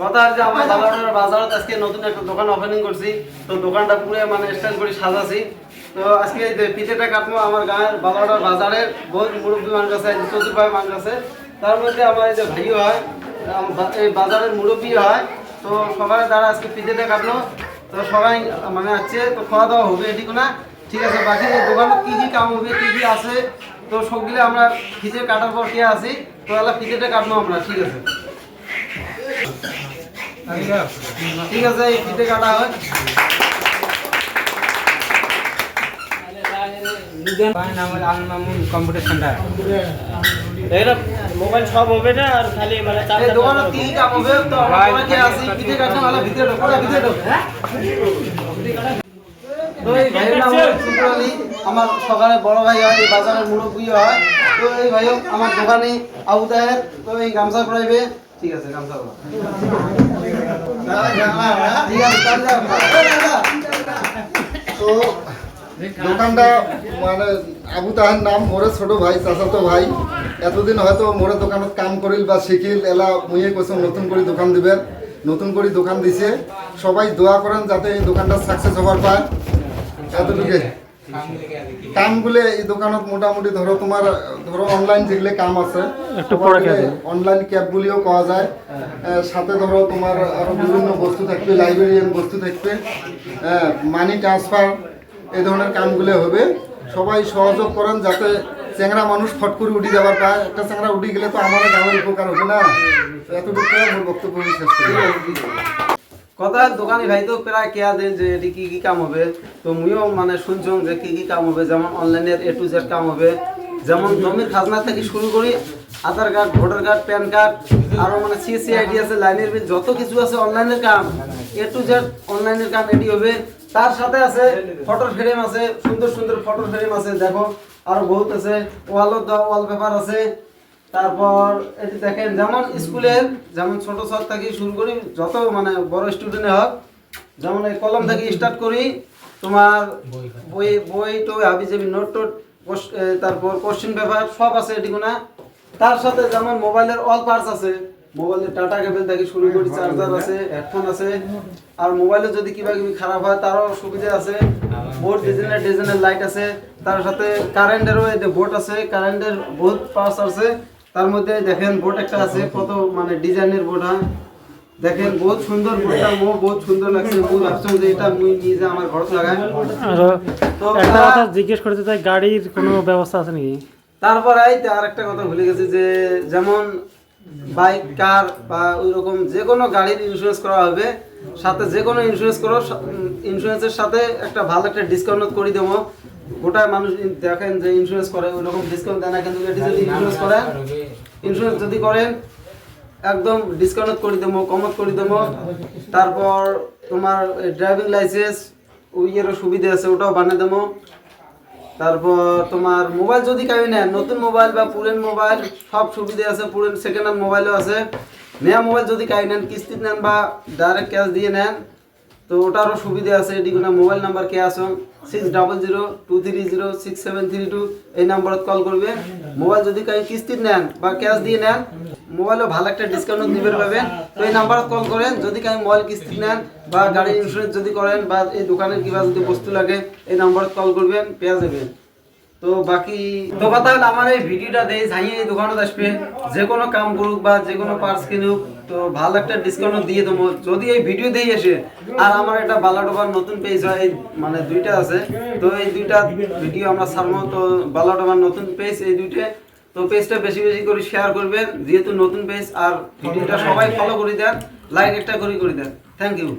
কথা হচ্ছে আমার দোকান ওপেনিং করছি। দোকানটা পুরো মানে স্টাইল করে সাজাছি। তো আজকে এই যে পিঠেটা কাটবো বাজারের বহুত মুরব্বী মানুষ আছে তার মধ্যে আমার এই যে ভাইও হয় এই বাজারের মুরব্বী হয়। তো সবার দ্বারা আজকে পিঠেটা কাটলো। তো সবাই মানে আছে, তো খাওয়া দাওয়া হবে এটিকু না। ঠিক আছে, বাকি দোকানে কি কি কাম হবে, কি কি আছে তো সবগুলো আমরা ফিতে কাটার পর কে আছি? তো এলা ফিতেটা কাটবো আমরা ঠিক আছে। ঠিক আছে এই ফিতে কাটা হয়। Computer centre. এটা মোবাইল সব হবে না আর খালি মানে দোকানে হবে তো আমরা সবাই আছি? ফিতে কাটবো এলা ভিতরে ঢোকো ভিতরে ঢোকো আমার সকালে বড় ভাই হয় বাজারের মুরব্বী হয়। তো এই আমার দোকানে তো এই গামছা পড়াইবে ঠিক আছে, গামছা তো দোকানটা মানে আবু তাহার নাম, মোরে ছোট ভাই, চাচাতো ভাই। এতদিন হয়তো মোরে দোকানত কাম করিল বা শিখিল, এলা মুইয়ে কৈছো নতুন করে দোকান দিবে নতুন করে দোকান দিছে। সবাই দোয়া করেন যাতে এই দোকানটা সাকসেস হবার পায়। এতটুকু কামগুলো এই দোকানত মোটামুটি ধরো তোমার ধরো অনলাইন যেগুলো কাম আছে অনলাইন ক্যাবগুলিও পাওয়া যায়। সাথে ধরো তোমার আরও বিভিন্ন বস্তু থাকবে লাইব্রেরিয়ান বস্তু থাকবে মানি ট্রান্সফার এই ধরনের কামগুলো হবে। সবাই সহযোগ করেন যাতে চ্যাংরা মানুষ ফট করে উঠে যাবার পায়। একটা চ্যাংরা উঠে গেলে তো আমার গ্রামের উপকার হবে না। এতটুকু করে মোর বক্তব্য শেষ করি। কথা দোকানি ভাই তো প্রায় কেয়া দেন যে এটি কি কি কাম হবে? তো মুইও মানে শুনছুম যে কি কি কাম হবে, যেমন অনলাইনের এ টু জেড কাম হবে, যেমন জমির খাজনা থেকে শুরু করি, Aadhaar card, voter card, PAN card, আরও মানে সিএসসি আইডি আছে, লাইনের বিল, যত কিছু আছে অনলাইনের কাম এ টু জেড অনলাইনের কাম এটি হবে। তার সাথে আছে ফটোর ফ্রেম আছে, সুন্দর সুন্দর ফটোর ফ্রেম আছে, দেখো, আরও বহুত আছে ওয়ালত দেওয়া ওয়ালপেপার আছে। তারপর এটি দেখেন, যেমন স্কুলের যেমন ছোট ছোট থেকে শুরু করি, যত মানে বড় স্টুডেন্টে হোক, যেমন এই কলম থেকে স্টার্ট করি, তোমার বই বই তো হাবি যাবি নোট টোট তারপর কোশ্চেন পেপার সব আছে এটি না তার সাথে যেমন মোবাইলের অল পার্টস আছে, মোবাইলের টাটা কেবল থেকে শুরু করি চার্জার আছে হেডফোন আছে, আর মোবাইলে যদি কিবা কিবি খারাপ হয়, তারও সুবিধা আছে। বোর্ড ডিজাইনের ডিজাইনের লাইট আছে, তার সাথে কারেন্টেরও বোর্ড আছে কারেন্টের বহুত পার্টস আছে। তার মধ্যে দেখেন বোর্ড একটা আছে কত মানে ডিজাইনের বোর্ড হয়? দেখেন বহুত সুন্দর বোর্ডটা মো বহুত সুন্দর লাগছে মুই ভাবছিলাম যে এটা মুই নিজে আমার ঘর লাগাই। আর তো একটা কথা জিজ্ঞেস করতে চাই গাড়ির কোনো ব্যবস্থা আছে নাকি? তারপর আর একটা কথা ভুলে গেছি যে যেমন বাইক কার বা ওই রকম যে কোনো গাড়ির ইন্স্যুরেন্স করা হবে সাথে যে কোনো ইন্স্যুরেন্স করো ইন্স্যুরেন্সের সাথে একটা ভালো একটা ডিসকাউন্ট করে দেবো। গোটা মানুষ দেখেন যে ইন্স্যুরেন্স করে ওই রকম ডিসকাউন্ট দেয় না, কিন্তু এটি যদি ইন্স্যুরেন্স করেন ইন্স্যুরেন্স যদি করেন, একদম ডিসকাউন্ট করে দেবো, কমত করে দেবো। তারপর তোমার ড্রাইভিং লাইসেন্স ওইয়েরও সুবিধা আছে, ওটাও বানিয়ে দেবো। তারপর তোমার মোবাইল যদি কাবি নেন নতুন মোবাইল বা পুরেন মোবাইল সব সুবিধা আছে, পুরেন সেকেন্ড হ্যান্ড মোবাইলও আছে। নয়া মোবাইল যদি কাবি নেন, কিস্তি নেন বা ডাইরেক্ট ক্যাশ দিয়ে নেন তো ওটারও সুবিধা আছে, এটি কোনো মোবাইল নাম্বার কে আসো six double zero two three zero six seven three two এই নাম্বারত কল করবে। মোবাইল যদি কাই কিস্তি নেন বা ক্যাশ দিয়ে নেন মোবাইলও ভালো একটা ডিসকাউন্ট দিবে পাবেন তো এই নাম্বারত কল করেন। যদি কাই মোবাইল কিস্তি নেন বা গাড়ির ইন্স্যুরেন্স যদি করেন বা এই দোকানের কিবা যদি বস্তু লাগে, এই নাম্বারত কল করবেন, পেয়ে যাবেন তো বাকি, তো কথা হলো, আমার এই ভিডিওটা দেই, যাইয়ে এই দোকানত আসবে। যে কোনো কাম করুক বা যে কোনো পার্স কিনুক তো ভালো একটা ডিসকাউন্ট দিয়ে দেবো। যদি এই ভিডিও দিয়ে এসে, আর আমার একটা বালাডোবার নতুন পেজ হয় মানে দুইটা আছে, তো এই দুইটা ভিডিও আমরা ছাড়বো। তো বালাডোবার নতুন পেজ এই দুইটা, তো পেজটা বেশি বেশি করে শেয়ার করবেন। যেহেতু নতুন পেজ আর ভিডিওটা সবাই ফলো করে দেন লাইক একটা করে করে দেন। Thank you